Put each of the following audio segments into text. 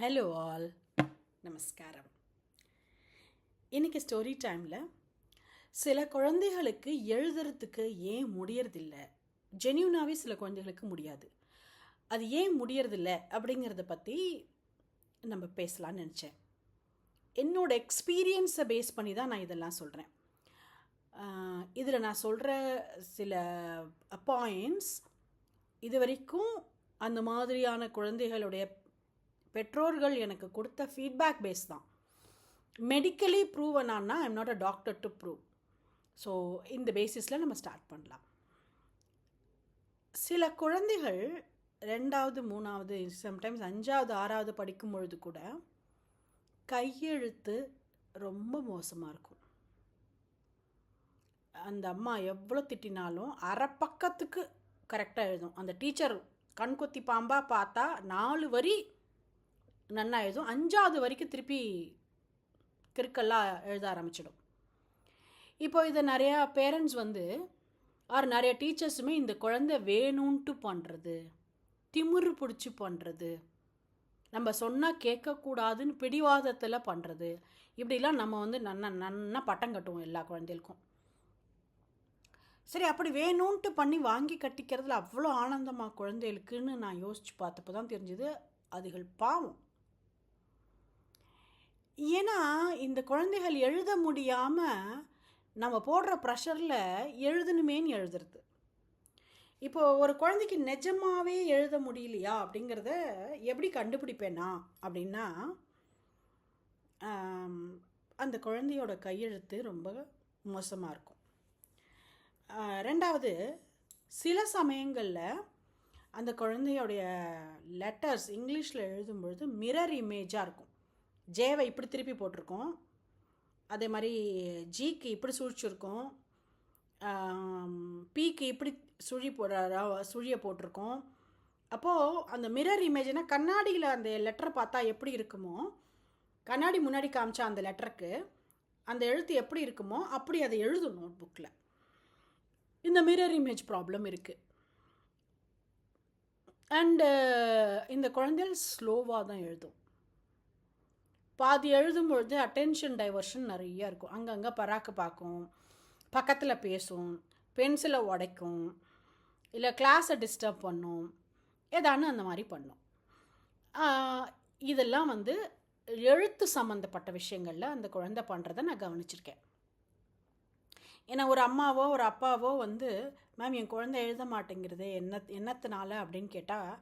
Hello all நமஸ்காரம். இன்னைக்கு story டைமில் சில குழந்தைகளுக்கு எழுதுறதுக்கு ஏன் முடியறதில்ல? ஜென்யூனாகவே சில குழந்தைகளுக்கு முடியாது. அது ஏன் முடியறதில்ல அப்படிங்கிறத பற்றி நம்ம பேசலாம்னு நினச்சேன். என்னோட எக்ஸ்பீரியன்ஸை பேஸ் பண்ணி தான் நான் இதெல்லாம் சொல்கிறேன் இதில் நான் சொல்கிற சில பாயிண்ட்ஸ் இது வரைக்கும் அந்த மாதிரியான குழந்தைகளுடைய பெற்றோர்கள் எனக்கு கொடுத்த ஃபீட்பேக் பேஸ் தான். Medically prove ஆனான்னா I'm not a doctor to prove so இந்த பேசிஸில் நம்ம ஸ்டார்ட் பண்ணலாம். சில குழந்தைகள் ரெண்டாவது மூணாவது சம்டைம்ஸ் அஞ்சாவது ஆறாவது படிக்கும் பொழுது கூட கையெழுத்து ரொம்ப மோசமாக இருக்கும். அந்த அம்மா எவ்வளோ திட்டினாலும் அரை பக்கத்துக்கு கரெக்டாக எழுதும். அந்த டீச்சர் கண்கொத்தி பாம்பாக பார்த்தா நாலு வரி நன்னா எழுதும் அஞ்சாவது வரைக்கும் திருப்பி கிறுக்கெல்லாம் எழுத ஆரம்பிச்சிடும். இப்போ இதை நிறையா பேரண்ட்ஸ் வந்து ஆர் நிறைய டீச்சர்ஸுமே இந்த குழந்தை வேணும்ன்ட்டு பண்ணுறது திமிரு பிடிச்சி பண்ணுறது நம்ம சொன்னால் கேட்கக்கூடாதுன்னு பிடிவாதத்தில் பண்ணுறது இப்படிலாம் நம்ம வந்து நன்னா நன்னா பட்டம் கட்டுவோம் எல்லா குழந்தைகளுக்கும். சரி அப்படி வேணும்ன்ட்டு பண்ணி வாங்கி கட்டிக்கிறதுல அவ்வளோ ஆனந்தமாக குழந்தைகளுக்குன்னு நான் யோசித்து பார்த்தப்போ தான் தெரிஞ்சுது அதுகள் பாவம். ஏன்னா இந்த குழந்தைகள் எழுத முடியாமல் நம்ம போடுற ப்ரெஷரில் எழுதணுமேன்னு எழுதுறது. இப்போ ஒரு குழந்தைக்கு நிஜமாகவே எழுத முடியலையா அப்படிங்கிறத எப்படி கண்டுபிடிப்பேனா அப்படின்னா அந்த குழந்தையோட கையெழுத்து ரொம்ப மோசமாக இருக்கும். ரெண்டாவது சில சமயங்களில் அந்த குழந்தையோடைய லெட்டர்ஸ் இங்கிலீஷில் எழுதும் பொழுது மிரர் இமேஜாக இருக்கும். ஜேவை இப்படி திருப்பி போட்டிருக்கோம். அதே மாதிரி ஜிக்கு இப்படி சுழிச்சிருக்கோம். பிக்கு இப்படி சுழி போட சுழியை போட்டிருக்கோம். அப்போது அந்த மிரர் இமேஜ்னா கண்ணாடியில் அந்த லெட்டரை பார்த்தா எப்படி இருக்குமோ கண்ணாடி முன்னாடி காமிச்சா அந்த லெட்டருக்கு அந்த எழுத்து எப்படி இருக்குமோ அப்படி அதை எழுதும் நோட் புக்கில் இந்த மிரர் இமேஜ் ப்ராப்ளம் இருக்குது அண்டு இந்த குழந்தைகள் ஸ்லோவாக தான் எழுதும். பாதி எழுதும் பொழுது அட்டென்ஷன் டைவர்ஷன் நிறைய இருக்கும். அங்கங்கே பராக்கு பார்க்கும் பக்கத்தில் பேசும் பென்சிலை உடைக்கும் இல்லை கிளாஸை டிஸ்டர்ப் பண்ணும் ஏதானு அந்த மாதிரி பண்ணும். இதெல்லாம் வந்து எழுத்து சம்மந்தப்பட்ட விஷயங்களில் அந்த குழந்தை பண்ணுறதை நான் கவனிச்சிருக்கேன். ஏன்னா ஒரு அம்மாவோ ஒரு அப்பாவோ வந்து மேம் என் குழந்தை எழுத மாட்டேங்கிறது என்ன என்னத்தினால? அப்படின்னு கேட்டால்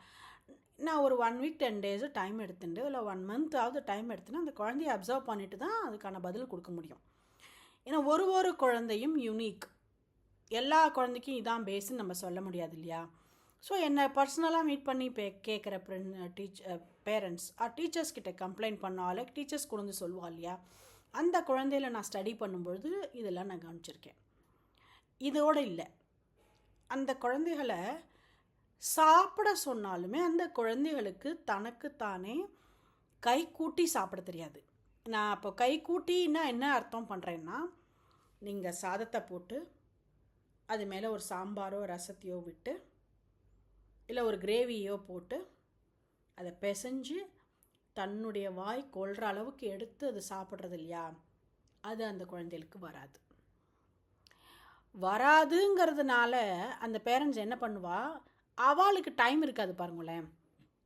நான் ஒரு ஒன் வீக் டென் டேஸும் டைம் எடுத்துட்டு இல்லை ஒன் மந்த்தாவது டைம் எடுத்துன்னு அந்த குழந்தைய அப்சர்வ் பண்ணிட்டு தான் அதுக்கான பதில் கொடுக்க முடியும். ஏன்னா ஒரு ஒரு குழந்தையும் யூனிக் எல்லா குழந்தைக்கும் இதான் பேஸுன்னு நம்ம சொல்ல முடியாது இல்லையா? ஸோ என்னை பர்சனலாக மீட் பண்ணி பே கேட்குற டீச் பேரண்ட்ஸ் ஆர் டீச்சர்ஸ் கிட்ட கம்ப்ளைண்ட் பண்ணால டீச்சர்ஸ் கொண்டு வந்து சொல்லுவா இல்லையா? அந்த குழந்தையில நான் ஸ்டடி பண்ணும்பொழுது இதெல்லாம் நான் கவனிச்சிருக்கேன். இதோடு இல்லை. அந்த குழந்தைகளை சாப்பிட சொன்னாலுமே அந்த குழந்தைகளுக்கு தனக்குத்தானே கை கூட்டி சாப்பிட தெரியாது. நான் அப்போ கை கூட்டின்னா என்ன அர்த்தம் பண்ணுறேன்னா நீங்கள் சாதத்தை போட்டு அது மேலே ஒரு சாம்பாரோ ரசத்தையோ விட்டு இல்லை ஒரு கிரேவியோ போட்டு அதை பிசைஞ்சு தன்னுடைய வாய் கொள்கிற அளவுக்கு எடுத்து அது சாப்பிட்றது இல்லையா? அது அந்த குழந்தைகளுக்கு வராது. வராதுங்கிறதுனால அந்த பேரண்ட்ஸ் என்ன பண்ணுவா? அவளுக்கு டைம் இருக்காது பாருங்களேன்.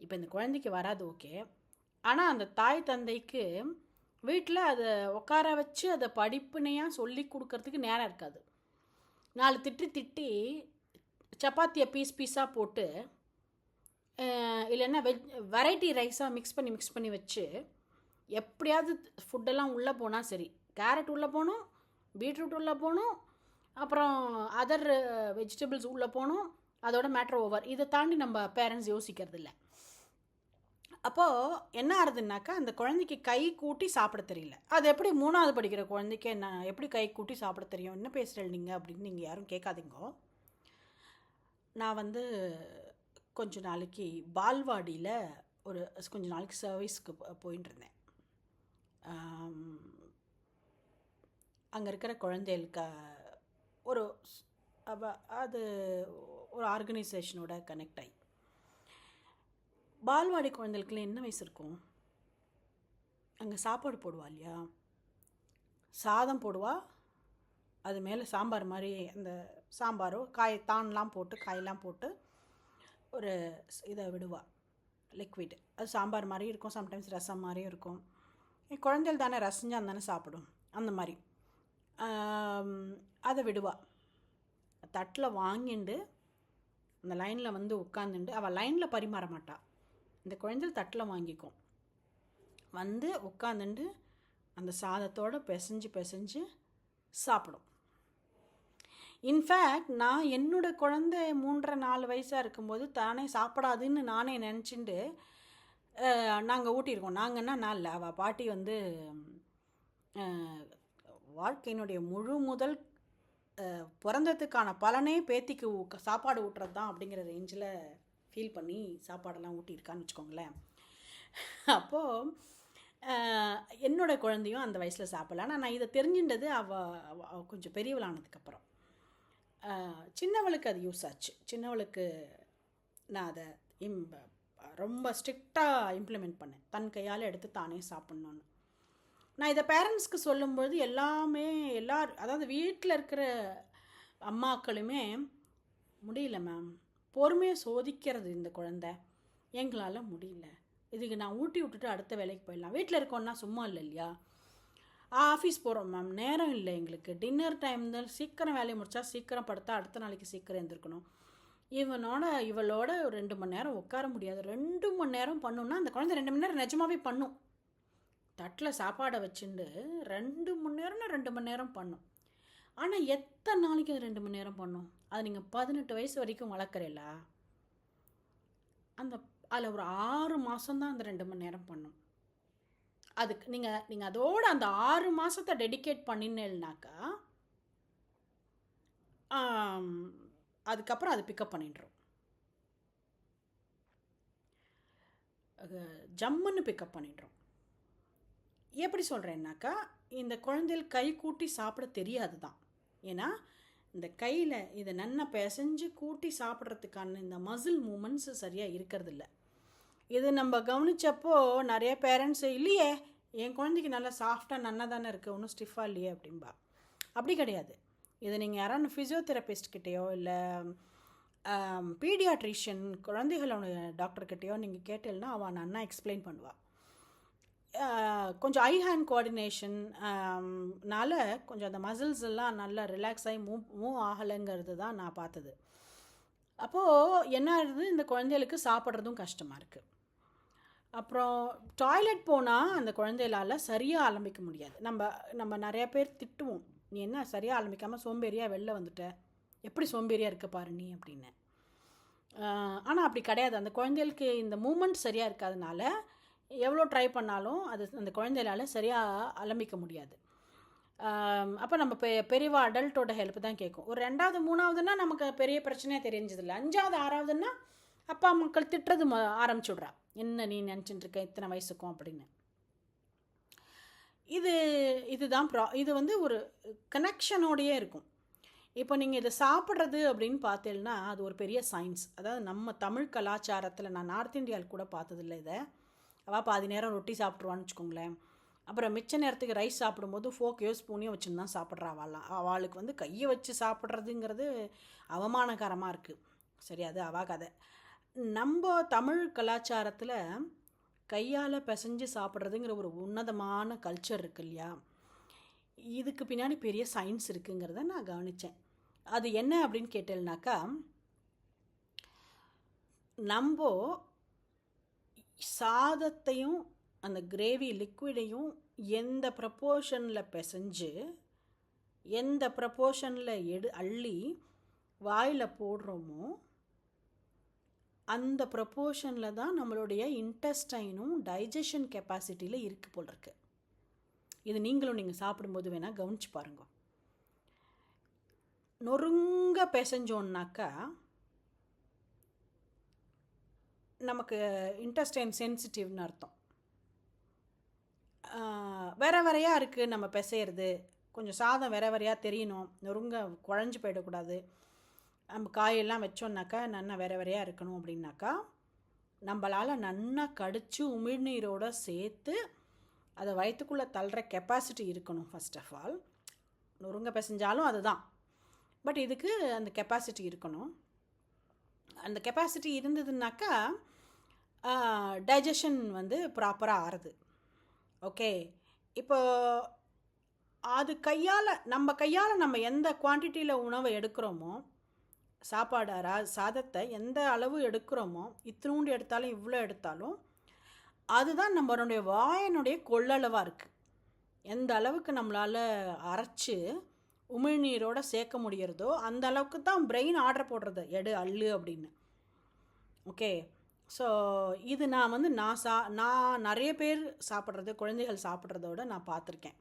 இப்போ இந்த குழந்தைக்கு வராது ஓகே ஆனால் அந்த தாய் தந்தைக்கு வீட்டில் அதை உட்கார வச்சு அதை படிப்புனையாக சொல்லி கொடுக்கறதுக்கு நேரம் இருக்காது. நாலு திட்டி திட்டி சப்பாத்தியை பீஸ் பீஸாக போட்டு இல்லைன்னா வெஜ் வெரைட்டி ரைஸாக மிக்ஸ் பண்ணி மிக்ஸ் பண்ணி வச்சு எப்படியாவது ஃபுட்டெல்லாம் உள்ளே போனால் சரி. கேரட் உள்ளே போகணும் பீட்ரூட் உள்ளே போகணும் அப்புறம் அதர் வெஜிடபிள்ஸ் உள்ளே போகணும் அதோட மேட்ரு ஓவர் இதை தாண்டி நம்ம பேரண்ட்ஸ் யோசிக்கிறது இல்லை அப்போது என்ன ஆகுதுன்னாக்கா அந்த குழந்தைக்கு கை கூட்டி சாப்பிட தெரியல. அது எப்படி மூணாவது படிக்கிற குழந்தைக்கு என்ன எப்படி கை கூட்டி சாப்பிட தெரியும்? என்ன பேசுகிறேன் நீங்கள் அப்படின்னு நீங்கள் யாரும் கேட்காதீங்கோ. நான் வந்து கொஞ்ச நாளைக்கு பால்வாடியில் ஒரு கொஞ்ச நாளைக்கு சர்வீஸ்க்கு போயின்னு இருந்தேன் அங்கே இருக்கிற குழந்தைகளுக்கு ஒரு அது ஒரு ஆர்கனைசேஷனோட கனெக்ட் ஆகி பால்வாடி குழந்தைகளுக்குலாம் என்ன வயசு இருக்கும்? அங்கே சாப்பாடு போடுவா இல்லையா? சாதம் போடுவா? அது மேலே சாம்பார் மாதிரி அந்த சாம்பாரோ காய் தான்லாம் போட்டு காயெல்லாம் போட்டு ஒரு இதை விடுவா லிக்விட் அது சாம்பார் மாதிரி இருக்கும் சம்டைம்ஸ் ரசம் மாதிரியும் இருக்கும். குழந்தைகள் தானே ரசஞ்சா தானே சாப்பிடும் அந்த மாதிரி. அதை விடுவா. தட்டில் வாங்கிண்டு அந்த லைனில் வந்து உட்காந்துண்டு அவள் லைனில் பரிமாற மாட்டாள் இந்த குழந்தைகள் தட்டில் வாங்கிக்கும் வந்து உட்காந்துண்டு அந்த சாதத்தோட பிசைஞ்சு பிசைஞ்சு சாப்பிடும். இன்ஃபேக்ட் நான் என்னோட குழந்தை மூன்றரை நாலு வயசாக இருக்கும்போது தானே சாப்பிடாதுன்னு நானே நினச்சிண்டு நாங்கள் ஊட்டியிருக்கோம். நாங்கன்னா நான் இல்லை. அவள் பாட்டி வந்து வாழ்க்கையினுடைய முழு முதல் பிறந்ததுக்கான பலனே பேத்திக்கு ஊ- சாப்பாடு ஊட்டுறது தான் அப்படிங்கிற ரேஞ்சில் ஃபீல் பண்ணி சாப்பாடெல்லாம் ஊட்டியிருக்கான்னு வச்சுக்கோங்களேன். அப்போது என்னோட குழந்தையும் அந்த வயசில் சாப்பிடல. ஆனால் நான் இதை தெரிஞ்சின்றது அவள் அவ அவ கொஞ்சம் பெரியவளானதுக்கப்புறம். சின்னவளுக்கு அது யூஸ் ஆச்சு. சின்னவளுக்கு நான் அதை இம் ரொம்ப ஸ்ட்ரிக்டாக இம்ப்ளிமெண்ட் பண்ணேன். தன் கையால் எடுத்து தானே சாப்பிட்ணுன்னு நான் இதை பேரண்ட்ஸ்க்கு சொல்லும்போது எல்லாமே எல்லார் அதாவது வீட்டில் இருக்கிற அம்மாக்களுமே முடியல மேம் பொறுமையாக சோதிக்கிறது இந்த குழந்தை. எங்களால் முடியல. இதுக்கு நான் ஊட்டி விட்டுட்டு அடுத்த வேலைக்கு போயிடலாம். வீட்டில் இருக்கோன்னா சும்மா இல்லை இல்லையா? ஆஃபீஸ் போகிறோம் மேம் நேரம் இல்லை எங்களுக்கு. டின்னர் டைம் தான் சீக்கிரம் வேலையை முடித்தா சீக்கிரம் படுத்தா அடுத்த நாளைக்கு சீக்கிரம் எழுந்திருக்கணும். இவனோட இவளோட ஒரு ரெண்டு மணி நேரம் உட்கார முடியாது. ரெண்டு மணி நேரம் பண்ணுன்னா அந்த குழந்தை ரெண்டு மணி நேரம் நிஜமாவே பண்ணும். தட்டில் சாப்பாடை வச்சுண்டு ரெண்டு மணி நேரம்னா ரெண்டு மணி நேரம் பண்ணும். ஆனால் எத்தனை நாளைக்கு அது ரெண்டு மணி நேரம் பண்ணும்? அது நீங்கள் பதினெட்டு வயசு வரைக்கும் வளர்க்குறீங்களா அந்த அதில் ஒரு ஆறு மாதம்தான் அந்த ரெண்டு மணி நேரம் பண்ணும். அதுக்கு நீங்கள் நீங்கள் அதோட அந்த ஆறு மாதத்தை டெடிகேட் பண்ணினேன்னாக்கா அதுக்கப்புறம் அது பிக்கப் பண்ணிடுறோம் ஜம்முன்னு பிக்கப் பண்ணிடுறோம் எப்படி சொல்கிறேன்னாக்கா இந்த குழந்தைகள் கை கூட்டி சாப்பிட தெரியாது தான் ஏன்னா இந்த கையில் இதை நன்னா பிசைஞ்சு கூட்டி சாப்பிட்றதுக்கான இந்த மசில் மூமெண்ட்ஸ் சரியாக இருக்கிறதில்ல. இது நம்ம கவனிச்சப்போ நிறைய பேரண்ட்ஸ் இல்லையே என் குழந்தைக்கு நல்லா சாஃப்டாக நன்னா தானே இருக்குது ஒன்றும் ஸ்டிஃபாக இல்லையே அப்படின்பா அப்படி கிடையாது. இதை நீங்கள் யாரான ஃபிசியோதெரபிஸ்ட் கிட்டேயோ இல்லை பீடியாட்ரிஷியன் குழந்தைகளோட டாக்டர்கிட்டேயோ நீங்கள் கேட்டீங்கன்னா அவன் நன்னா எக்ஸ்பிளைன் பண்ணுவாள் கொஞ்சம் ஐ ஹேண்ட் கோஆர்டினேஷன்னால கொஞ்சம் அந்த மசில்ஸ் எல்லாம் நல்லா ரிலாக்ஸ் ஆகி மூவ் மூவ் ஆகலைங்கிறது தான் நான் பார்த்தது. அப்போது என்ன ஆகுது இந்த குழந்தைகளுக்கு சாப்பிட்றதும் கஷ்டமாக இருக்குது அப்புறம் டாய்லெட் போனால் அந்த குழந்தைகளால் சரியாக ஆரம்பிக்க முடியாது. நம்ம நம்ம நிறைய பேர் திட்டுவோம். நீ என்ன சரியாக ஆரம்பிக்காமல் சோம்பேறியாக வெளில வந்துட்ட? எப்படி சோம்பேறியாக இருக்க பாரு நீ? அப்படின்னு. ஆனால் அப்படி கிடையாது. அந்த குழந்தைகளுக்கு இந்த மூமெண்ட் சரியாக இருக்காதனால எவ்வளோ ட்ரை பண்ணாலும் அது அந்த குழந்தைகளால சரியாக அலம்பிக்க முடியாது. அப்போ நம்ம பெ பெரியவா அடல்ட்டோட ஹெல்ப் தான் கேட்கும் ஒரு ரெண்டாவது மூணாவதுன்னா நமக்கு பெரிய பிரச்சனையே தெரிஞ்சதில்லை. அஞ்சாவது ஆறாவதுன்னா அப்பா மக்கள் திட்டுறது ம ஆரம்பிச்சுடுறா. என்ன நீ நினச்சிட்டு இருக்க இத்தனை வயசுக்கும்? அப்படின்னு. இது இதுதான் ப்ரா இது வந்து ஒரு கனெக்ஷனோடையே இருக்கும். இப்போ நீங்கள் இதை சாப்பிட்றது அப்படின்னு பார்த்தீங்கன்னா அது ஒரு பெரிய சயின்ஸ் அதாவது நம்ம தமிழ் கலாச்சாரத்தில் நான் நார்த் இந்தியாவில் கூட பார்த்ததில்ல இதை. அவள் பாதி நேரம் ரொட்டி சாப்பிட்ருவான்னு வச்சுக்கோங்களேன். அப்புறம் மிச்ச நேரத்துக்கு ரைஸ் சாப்பிடும்போது ஃபோக்கையோ ஸ்பூனையோ வச்சுன்னு தான் சாப்பிட்றா அவள்லாம் அவளுக்கு வந்து கையை வச்சு சாப்பிட்றதுங்கிறது அவமானகரமாக இருக்குது சரி அது அவா கதை. நம்ம தமிழ் கலாச்சாரத்தில் கையால் பிசைஞ்சு சாப்பிட்றதுங்கிற ஒரு உன்னதமான கல்ச்சர் இருக்கு இல்லையா? இதுக்கு பின்னாடி பெரிய சயின்ஸ் இருக்குங்கிறத நான் கவனித்தேன் அது என்ன அப்படின்னு கேட்டேன்னாக்கா நம்ம சாதத்தையும் அந்த கிரேவி லிக்விடையும் எந்த ப்ரப்போர்ஷனில் பிசைஞ்சு எந்த ப்ரப்போர்ஷனில் எடு அள்ளி வாயில் போடுறோமோ அந்த ப்ரப்போர்ஷனில் தான் நம்மளுடைய இன்டெஸ்டைனும் டைஜஷன் கெப்பாசிட்டியில் இருக்குது போல் இருக்கு. இது நீங்களும் நீங்கள் சாப்பிடும்போது வேணால் கவனிச்சு பாருங்க. நொறுங்க பிசைஞ்சோன்னாக்கா நமக்கு இன்டஸ்டைன் சென்சிட்டிவ்னு அர்த்தம். வேற வேறையாக இருக்குது நம்ம பிசையிறது. கொஞ்சம் சாதம் வேற வேறையாக தெரியணும். நொறுங்க குழஞ்சி போயிடக்கூடாது. நம்ம காயெல்லாம் வச்சோன்னாக்கா நன்னா வேற வேறையாக இருக்கணும் அப்படின்னாக்கா நம்மளால் நன்னா கடித்து உமிழ்நீரோடு சேர்த்து அதை வயிற்றுக்குள்ளே தள்ளுற கெப்பாசிட்டி இருக்கணும் ஃபர்ஸ்ட் ஆஃப் ஆல் நொறுங்க பிசைஞ்சாலும் அதுதான். பட் இதுக்கு அந்த கெப்பாசிட்டி இருக்கணும். அந்த கெப்பாசிட்டி இருந்ததுனாக்கா டைஜஷன் வந்து ப்ராப்பராக ஆறுது. ஓகே இப்போ அது கையால் நம்ம கையால் நம்ம எந்த குவான்டிட்டியில் உணவை எடுக்கிறோமோ சாப்பாடு ரா சாதத்தை எந்த அளவு எடுக்கிறோமோ இத்தினூண்டு எடுத்தாலும் இவ்வளோ எடுத்தாலும் அதுதான் நம்மளுடைய வாயனுடைய கொள்ளளவாக இருக்குது எந்த அளவுக்கு நம்மளால் அரைச்சி உமிழ்நீரோடு சேர்க்க முடியறதோ அந்த அளவுக்கு தான் பிரெயின் ஆர்டர் போடுறது. எடு அள்ளு அப்படின்னு. ஓகே ஸோ இது நான் வந்து நான் சா நான் நிறைய பேர் சாப்பிட்றது குழந்தைகள் சாப்பிட்றதோட நான் பார்த்துருக்கேன்.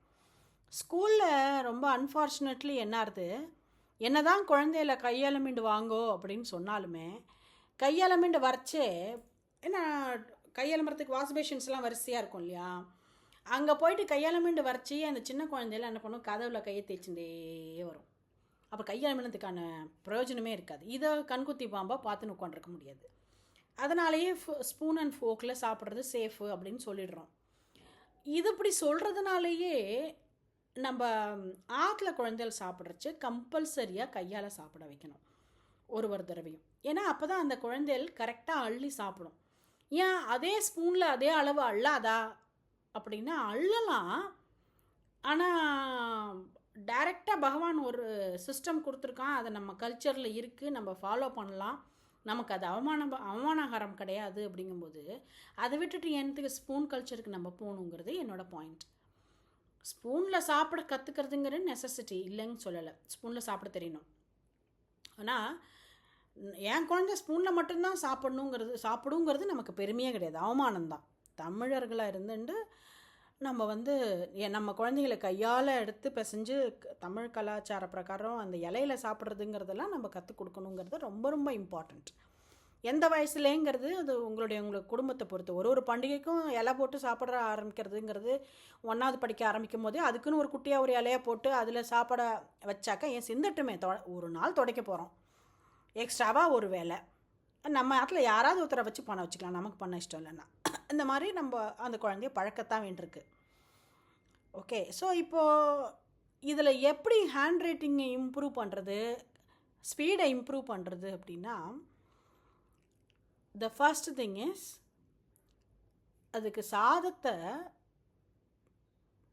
ஸ்கூலில் ரொம்ப அன்ஃபார்ச்சுனேட்லி என்ன ஆகுது என்ன தான் குழந்தையில கையாளமீண்டு வாங்கோ அப்படின்னு சொன்னாலுமே கையாளமீண்டு வரைச்சே ஏன்னா கையாளமரத்துக்கு வாஷ் பேஷன்ஸ்லாம் வரிசையாக இருக்கும் இல்லையா? அங்கே போயிட்டு கையாளமீண்டு வரைச்சி அந்த சின்ன குழந்தையில என்ன பண்ணும்? கதவுல கையை தேய்ச்சிட்டே வரும். அப்போ கையாளமீனத்துக்கான பிரயோஜனமே இருக்காது. இதை கண்குத்தி பாம்பாக பார்த்துன்னு உட்காந்துருக்க முடியாது. அதனாலேயே ஸ்பூன் அண்ட் ஃபோக்கில் சாப்பிட்றது சேஃபு அப்படின்னு சொல்லிடுறோம். இது இப்படி சொல்கிறதுனாலேயே நம்ம ஆற்றுல குழந்தைகள் சாப்பிட்றச்சு கம்பல்சரியாக கையால் சாப்பிட வைக்கணும். ஒரு ஒரு தடவையும். ஏன்னா அப்போ தான் அந்த குழந்தைகள் கரெக்டாக அள்ளி சாப்பிடும். ஏன் அதே ஸ்பூனில் அதே அளவு அள்ளாதா? அப்படின்னா அள்ளலாம். ஆனால் டைரெக்டாக பகவான் ஒரு சிஸ்டம் கொடுத்துருக்கான். அதை நம்ம கல்ச்சரில் இருக்குது நம்ம ஃபாலோ பண்ணலாம். நமக்கு அது அவமானம் அவமானகாரம் கிடையாது அப்படிங்கும்போது அதை விட்டுட்டு எனக்கு ஸ்பூன் கல்ச்சருக்கு நம்ம போகணுங்கிறது என்னோடய பாயிண்ட் ஸ்பூனில் சாப்பிட கற்றுக்கிறதுங்கிற நெசசிட்டி இல்லைன்னு சொல்லலை. ஸ்பூனில் சாப்பிட தெரியணும். ஆனால் என் குழந்த ஸ்பூனில் மட்டும்தான் சாப்பிடணுங்கிறது சாப்பிடுங்கிறது நமக்கு பெருமையே கிடையாது. அவமானம்தான். தமிழர்களாக இருந்துட்டு நம்ம வந்து நம்ம குழந்தைங்களை கையால் எடுத்து பிசைஞ்சு தமிழ் கலாச்சார பிரகாரம் அந்த இலையில சாப்பிட்றதுங்கிறதெல்லாம் நம்ம கற்றுக் கொடுக்கணுங்கிறது ரொம்ப ரொம்ப இம்பார்ட்டண்ட் எந்த வயசுலேங்கிறது அது உங்களுடைய உங்களுக்கு குடும்பத்தை பொறுத்து. ஒரு ஒரு பண்டிகைக்கும் இலை போட்டு சாப்பிட ஆரம்பிக்கிறதுங்கிறது ஒன்றாவது படிக்க ஆரம்பிக்கும் போதே அதுக்குன்னு ஒரு குட்டியாக ஒரு இலையை போட்டு அதில் சாப்பிட வச்சாக்கா ஏன் சிந்தட்டுமே தொ ஒரு நாள் துடைக்க போகிறோம் எக்ஸ்ட்ராவாக ஒரு வேலை நம்ம இடத்துல யாராவது ஒருத்தரை வச்சு பண்ண வச்சுக்கலாம். நமக்கு பண்ண இஷ்டம் இல்லைன்னா. இந்த மாதிரி நம்ம அந்த குழந்தைய பழக்கத்தான் வேண்டியிருக்கு. ஓகே ஸோ இப்போது இதில் எப்படி ஹேண்ட் ரைட்டிங்கை இம்ப்ரூவ் பண்ணுறது ஸ்பீடை இம்ப்ரூவ் பண்ணுறது அப்படின்னா த ஃபர்ஸ்ட் திங் இஸ் அதுக்கு சாதத்தை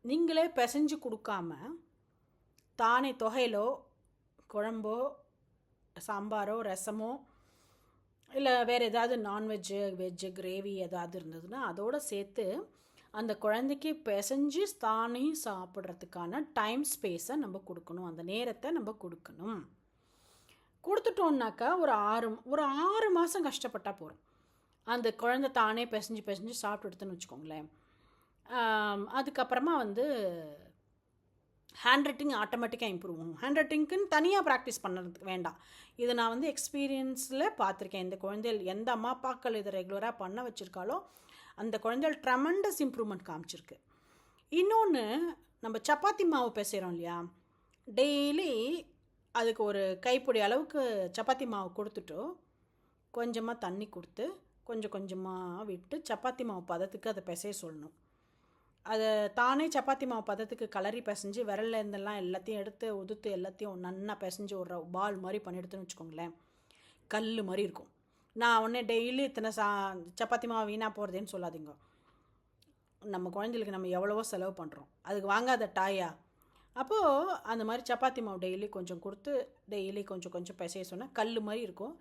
நீங்களே பிசைஞ்சு கொடுக்காம தானே தொகையிலோ குழம்போ சாம்பாரோ ரசமோ இல்லை வேறு ஏதாவது நான்வெஜ்ஜு வெஜ்ஜு கிரேவி ஏதாவது இருந்ததுன்னா அதோட சேர்த்து அந்த குழந்தைக்கு பிசைஞ்சு தானே சாப்பிட்றதுக்கான டைம் ஸ்பேஸை நம்ம கொடுக்கணும். அந்த நேரத்தை நம்ம கொடுக்கணும். கொடுத்துட்டோம்னாக்கா ஒரு ஆறு ஒரு ஆறு மாதம் கஷ்டப்பட்டால் போகிறோம் அந்த குழந்தை தானே பிசைஞ்சு பிசைஞ்சு சாப்பிட்டுடுதுன்னு வச்சுக்கோங்களேன். அதுக்கப்புறமா வந்து ஹேண்ட் ரைட்டிங் ஆட்டோமேட்டிக்காக இம்ப்ரூவ் ஆகும். ஹேண்ட் ரைட்டிங்க்குன்னு தனியாக ப்ராக்டிஸ் பண்ணுறதுக்கு வேண்டாம். இது நான் வந்து எக்ஸ்பீரியன்ஸில் பார்த்துருக்கேன். இந்த குழந்தைகள் எந்த அம்மா அப்பாக்கள் இதை ரெகுலராக பண்ண வச்சுருக்காலோ அந்த குழந்தைகள் ட்ரமண்டஸ் இம்ப்ரூவ்மெண்ட் காமிச்சிருக்கு. இன்னொன்று நம்ம சப்பாத்தி மாவு பேசுகிறோம் இல்லையா? டெய்லி அதுக்கு ஒரு கைப்பிடி அளவுக்கு சப்பாத்தி மாவு கொடுத்துட்டு கொஞ்சமாக தண்ணி கொடுத்து கொஞ்சம் கொஞ்சமாக விட்டு சப்பாத்தி மாவு பதத்துக்கு அதை பிசைய சொல்லணும். அதை தானே சப்பாத்தி மாவு பதத்துக்கு கலரி பிசைஞ்சு விரல்ல இருந்தெல்லாம் எல்லாத்தையும் எடுத்து உதுத்து எல்லாத்தையும் நன்னா பிசைஞ்சு ஒரு பால் மாதிரி பண்ணி எடுத்துன்னு வச்சுக்கோங்களேன். கல் மாதிரி இருக்கும். நான் உடனே டெய்லி இத்தனை சா சப்பாத்தி மாவு வீணாக போகிறதேன்னு சொல்லாதீங்க. நம்ம குழந்தைகளுக்கு நம்ம எவ்வளவோ செலவு பண்ணுறோம் அதுக்கு வாங்காத டாயா. அப்போது அந்த மாதிரி சப்பாத்தி மாவு டெய்லி கொஞ்சம் கொடுத்து டெய்லி கொஞ்சம் கொஞ்சம் பிசைய சொன்னால் கல் மாதிரி இருக்கும்.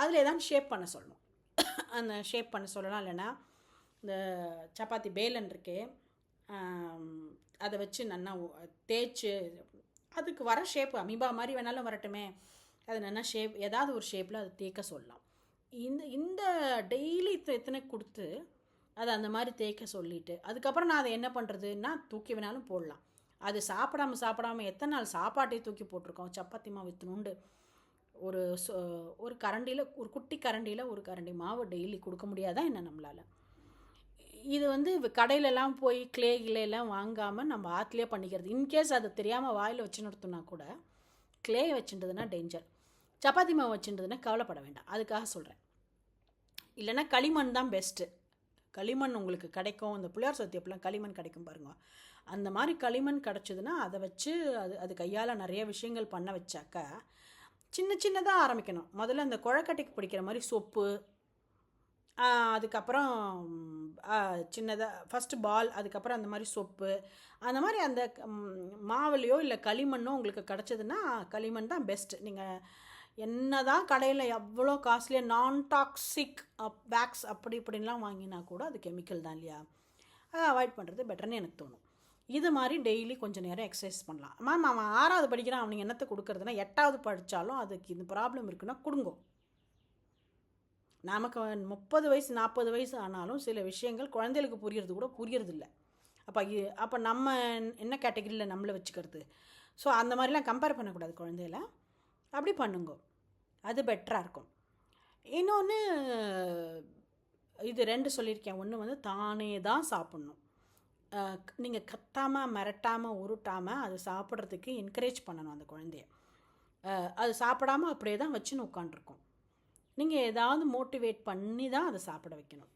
அதில் ஏதாவது ஷேப் பண்ண சொல்லணும். அந்த ஷேப் பண்ண சொல்லலாம் இல்லைன்னா இந்த சப்பாத்தி பேலன் இருக்கே அதை வச்சு நல்லா தேய்ச்சி தேய்ச்சு அதுக்கு வர ஷேப் அமீபா மாதிரி வேணாலும் வரட்டுமே. அது நல்லா ஷேப் ஏதாவது ஒரு ஷேப்பில் அதை தேய்க்க சொல்லலாம். இந்த இந்த டெய்லி எத்தனை இத்தனை கொடுத்து அதை அந்த மாதிரி தேய்க்க சொல்லிட்டு அதுக்கப்புறம் நான் அதை என்ன பண்ணுறதுன்னா தூக்கி வேணாலும் போடலாம். அது சாப்பிடாம சாப்பிடாம எத்தனை நாள் சாப்பாட்டே தூக்கி போட்டிருக்கோம். சப்பாத்தி மாவு இத்தினுண்டு. ஒரு ஒரு கரண்டியில் ஒரு குட்டி கரண்டியில் ஒரு கரண்டி மாவு டெய்லி கொடுக்க முடியாதா என்ன நம்மளால்? இது வந்து கடையிலலாம் போய் கிளே கிளேலாம் வாங்காமல் நம்ம ஆற்றுலேயே பண்ணிக்கிறது. இன்கேஸ் அது தெரியாமல் வாயில் வச்சு நிறுத்தினா கூட கிளே வச்சுட்டதுன்னா டேஞ்சர் சப்பாத்தி மாவு வச்சுட்டதுன்னா கவலைப்பட வேண்டாம். அதுக்காக சொல்கிறேன் இல்லைன்னா களிமண் தான் பெஸ்ட்டு களிமண் உங்களுக்கு கிடைக்கும். இந்த புளியார் சத்தியப்பெல்லாம் களிமண் கிடைக்கும் பாருங்க. அந்த மாதிரி களிமண் கிடச்சிதுன்னா அதை வச்சு அது அது கையால் நிறைய விஷயங்கள் பண்ண வச்சாக்க சின்ன சின்னதாக ஆரம்பிக்கணும். முதல்ல அந்த குழக்கட்டைக்கு பிடிக்கிற மாதிரி சொப்பு அதுக்கப்புறம் சின்னதாக ஃபஸ்ட்டு பால் அதுக்கப்புறம் அந்த மாதிரி சொப்பு. அந்த மாதிரி அந்த மாவுலையோ இல்லை களிமண்ணோ உங்களுக்கு கிடச்சதுன்னா களிமண் தான் பெஸ்ட் நீங்கள் என்ன தான் கடையில் எவ்வளோ காஸ்ட்லியாக நான் டாக்ஸிக் பேக்ஸ் அப்படி இப்படின்லாம் வாங்கினா கூட அது கெமிக்கல் தான் இல்லையா? அதை அவாய்ட் பண்ணுறது பெட்டர்னு எனக்கு தோணும். இது மாதிரி டெய்லி கொஞ்சம் நேரம் எக்ஸசைஸ் பண்ணலாம். மேம் அவன் ஆறாவது படிக்கிறான் அவனுக்கு என்னத்தை கொடுக்குறதுனா எட்டாவது படித்தாலும் அதுக்கு இந்த ப்ராப்ளம் இருக்குன்னா கொடுங்கோ. நமக்கு முப்பது வயசு நாற்பது வயசு ஆனாலும் சில விஷயங்கள் குழந்தைகளுக்கு புரியறது கூட புரியறதில்ல. அப்போ அப்போ நம்ம என்ன கேட்டகரியில் நம்மளை வச்சுக்கிறது? ஸோ அந்த மாதிரிலாம் கம்பேர் பண்ணக்கூடாது குழந்தையில அப்படி பண்ணுங்க. அது பெட்டராக இருக்கும். இன்னொன்று இது ரெண்டு சொல்லியிருக்கேன். ஒன்று வந்து தானே தான் சாப்பிட்ணும். நீங்கள் கத்தாமல் மிரட்டாமல் உருட்டாமல் அது சாப்பிட்றதுக்கு என்கரேஜ் பண்ணணும் அந்த குழந்தைய. அது சாப்பிடாமல் அப்படியே தான் வச்சுன்னு உட்காண்ட்ருக்கோம் நீங்கள் ஏதாவது மோட்டிவேட் பண்ணி தான் அதை சாப்பிட வைக்கணும்.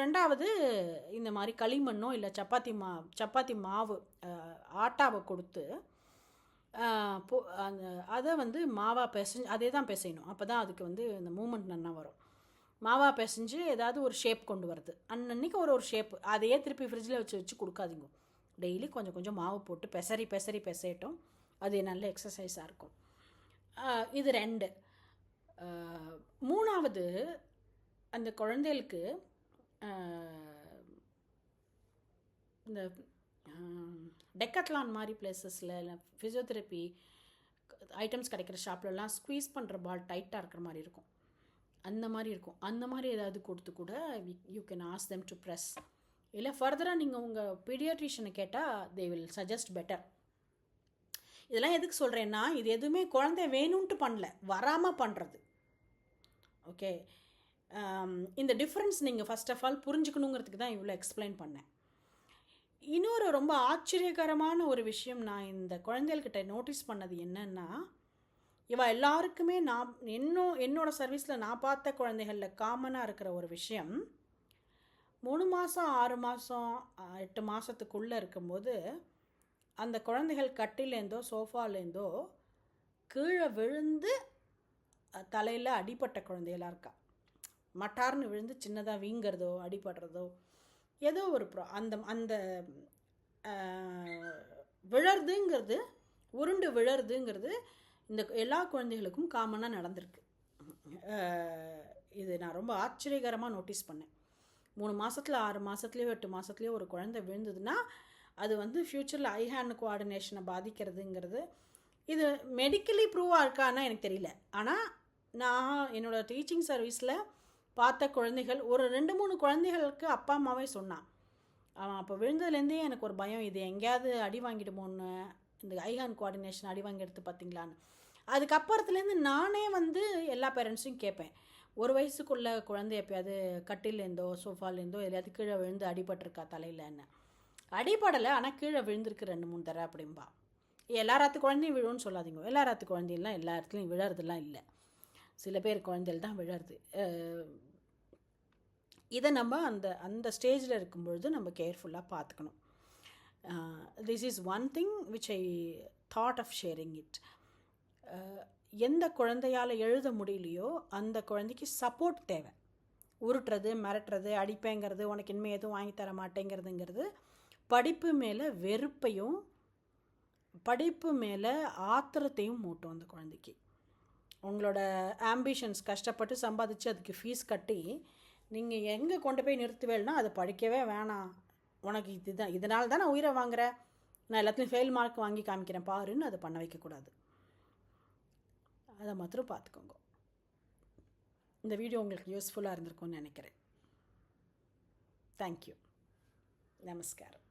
ரெண்டாவது இந்த மாதிரி களிமண்ணோ இல்லை சப்பாத்தி மா சப்பாத்தி மாவு ஆட்டாவை கொடுத்து அந்த அதை வந்து மாவாக பிசைஞ்சு அதே தான் பிசையணும். அப்போ தான் அதுக்கு வந்து இந்த மூமெண்ட் நல்லா வரும். மாவாக பிசைஞ்சு ஏதாவது ஒரு ஷேப் கொண்டு வருது அன்னன்னைக்கு ஒரு ஒரு ஷேப் அதையே திருப்பி ஃப்ரிட்ஜில் வச்சு வச்சு கொடுக்காதீங்க. டெய்லி கொஞ்சம் கொஞ்சம் மாவு போட்டு பெசரி பெசரி பெசையட்டும். அது நல்ல எக்ஸசைஸாக இருக்கும். இது ரெண்டு. மூணாவது அந்த குழந்தைகளுக்கு இந்த டெக்கத்லான் மாதிரி பிளேசஸில் இல்லை ஃபிசியோதெரப்பி ஐட்டம்ஸ் கிடைக்கிற ஷாப்லலாம் ஸ்குவீஸ் பண்ணுற பால் டைட்டாக இருக்கிற மாதிரி இருக்கும். அந்த மாதிரி இருக்கும். அந்த மாதிரி ஏதாவது கொடுத்து கூட you can ask them to press இல்லை ஃபர்தராக நீங்கள் உங்கள் பீடியாட்ரிஷனை கேட்டால் தே வில் சஜஸ்ட் பெட்டர் இதெல்லாம் எதுக்கு சொல்கிறேன்னா இது எதுவுமே குழந்தை வேணும்ன்ட்டு பண்ணல. வராமல் பண்ணுறது ஓகே um, இந்த டிஃப்ரென்ஸ் நீங்கள் ஃபஸ்ட் ஆஃப் ஆல் புரிஞ்சுக்கணுங்கிறதுக்கு தான் இவ்வளோ எக்ஸ்பிளைன் பண்ணேன். இன்னொரு ரொம்ப ஆச்சரியகரமான ஒரு விஷயம் நான் இந்த குழந்தைகள்கிட்ட நோட்டீஸ் பண்ணது என்னென்னா இவ எல்லாருக்குமே நான் இன்னும் என்னோட சர்வீஸில் நான் பார்த்த குழந்தைகளில் காமனாக இருக்கிற ஒரு விஷயம் மூணு மாதம் ஆறு மாதம் எட்டு மாதத்துக்குள்ளே இருக்கும்போது அந்த குழந்தைகள் கட்டிலேருந்தோ சோஃபாலேருந்தோ கீழே விழுந்து தலையில் அடிப்பட்ட குழந்தைகளாக இருக்கா. மட்டார்னு விழுந்து சின்னதாக வீங்கிறதோ அடிபடுறதோ ஏதோ ஒரு ப்ரா அந்த அந்த விழறதுங்கிறது உருண்டு விழறதுங்கிறது இந்த எல்லா குழந்தைகளுக்கும் காமனாக நடந்திருக்கு. இது நான் ரொம்ப ஆச்சரியகரமாக நோட்டீஸ் பண்ணேன். மூணு மாதத்தில் ஆறு மாதத்துலேயோ எட்டு மாதத்துலேயோ ஒரு குழந்தை விழுந்ததுன்னா அது வந்து ஃப்யூச்சரில் ஐ ஹேண்ட் கோஆர்டினேஷனை பாதிக்கிறதுங்கிறது இது மெடிக்கலி ப்ரூவாக இருக்கான்னா எனக்கு தெரியல. ஆனால் நான் என்னோடய டீச்சிங் சர்வீஸில் பார்த்த குழந்தைகள் ஒரு ரெண்டு மூணு குழந்தைகளுக்கு அப்பா அம்மாவே சொன்னான். அவன் அப்போ விழுந்ததுலேருந்தே எனக்கு ஒரு பயம் இது எங்கேயாவது அடி வாங்கிடுமோன்னு இந்த ஐஹான் கோஆர்டினேஷன் அடி வாங்கி எடுத்து பார்த்தீங்களான்னு. அதுக்கப்புறத்துலேருந்து நானே வந்து எல்லா பேரண்ட்ஸையும் கேட்பேன். ஒரு வயசுக்குள்ள குழந்தை எப்பயாவது கட்டிலேருந்தோ சோஃபாலேருந்தோ எதையாவது கீழே விழுந்து அடிபட்டிருக்கா தலையிலன்னு. அடிபடலை ஆனால் கீழே விழுந்திருக்கு ரெண்டு மூணு தடவை அப்படிம்பா. எல்லா ராத்து குழந்தையும் விழுன்னு சொல்லாதீங்க. எல்லா ராத்து குழந்தையெல்லாம் எல்லா இடத்துலையும் விழறதுலாம் இல்லை. சில பேர் குழந்தைகள் தான் விழருது இதை நம்ம அந்த அந்த ஸ்டேஜில் இருக்கும்பொழுது நம்ம கேர்ஃபுல்லாக பார்த்துக்கணும். This is one thing which I thought of sharing it எந்த குழந்தையால் எழுத முடியலையோ அந்த குழந்தைக்கு சப்போர்ட் தேவை. உருட்டுறது மிரட்டுறது அடிப்பேங்கிறது உனக்கு இனிமேல் எதுவும் வாங்கி தர மாட்டேங்கிறதுங்கிறது படிப்பு மேலே வெறுப்பையும் படிப்பு மேலே ஆத்திரத்தையும் மூட்டும் அந்த குழந்தைக்கு. உங்களோட ஆம்பிஷன்ஸ் கஷ்டப்பட்டு சம்பாதிச்சு அதுக்கு ஃபீஸ் கட்டி நீங்கள் எங்கே கொண்டு போய் நிறுத்துவேல்னா அதை படிக்கவே வேணாம். உனக்கு இதுதான் இதனால தான் நான் உயிரை வாங்குறேன் நான் எல்லாத்துலேயும் ஃபெயில் மார்க் வாங்கி காமிக்கிறேன் பாருன்னு அதை பண்ண வைக்கக்கூடாது. அதை மாத்திரம் பார்த்துக்கோங்க. இந்த வீடியோ உங்களுக்கு யூஸ்ஃபுல்லாக இருந்திருக்கும்னு நினைக்கிறேன். தேங்க்யூ நமஸ்காரம்.